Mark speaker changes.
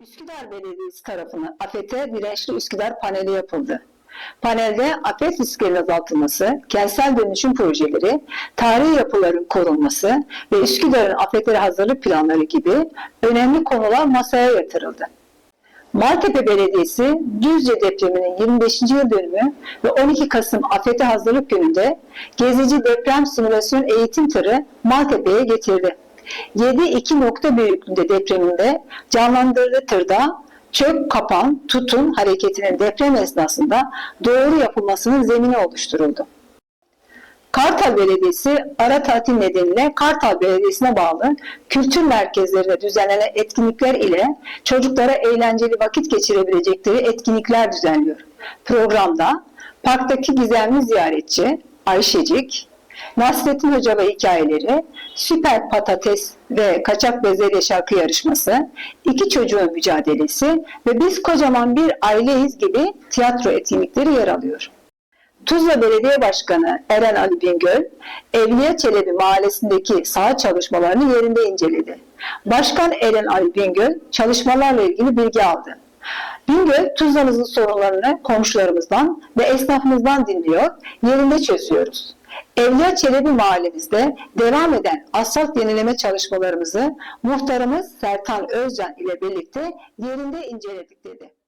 Speaker 1: Üsküdar Belediyesi tarafından AFET'e dirençli Üsküdar paneli yapıldı. Panelde afet risklerinin azaltılması, kentsel dönüşüm projeleri, tarihi yapıların korunması ve Üsküdar'ın afetlere hazırlık planları gibi önemli konular masaya yatırıldı. Maltepe Belediyesi Düzce depreminin 25. yıl dönümü ve 12 Kasım afete hazırlık gününde gezici deprem simülasyon eğitim tırı Maltepe'ye getirdi. 7-2 nokta büyüklüğünde depreminde canlandırdığı tırda çök, kapan, tutun hareketinin deprem esnasında doğru yapılmasının zemini oluşturuldu. Kartal Belediyesi ara tatil nedeniyle Kartal Belediyesi'ne bağlı kültür merkezlerinde düzenlenen etkinlikler ile çocuklara eğlenceli vakit geçirebilecekleri etkinlikler düzenliyor. Programda parktaki gizemli ziyaretçi Ayşecik, Nasrettin Hoca ve hikayeleri, Süper Patates ve Kaçak Bezelye şarkı yarışması, iki çocuğun mücadelesi ve Biz Kocaman Bir Aileyiz gibi tiyatro etkinlikleri yer alıyor. Tuzla Belediye Başkanı Eren Ali Bingöl, Evliya Çelebi Mahallesi'ndeki saha çalışmalarını yerinde inceledi. Başkan Eren Ali Bingöl çalışmalarla ilgili bilgi aldı. Bingöl, Tuzla'mızın sorunlarını komşularımızdan ve esnafımızdan dinliyor, yerinde çözüyoruz. Evliya Çelebi mahallemizde devam eden asfalt yenileme çalışmalarımızı muhtarımız Sertan Özcan ile birlikte yerinde inceledik dedi.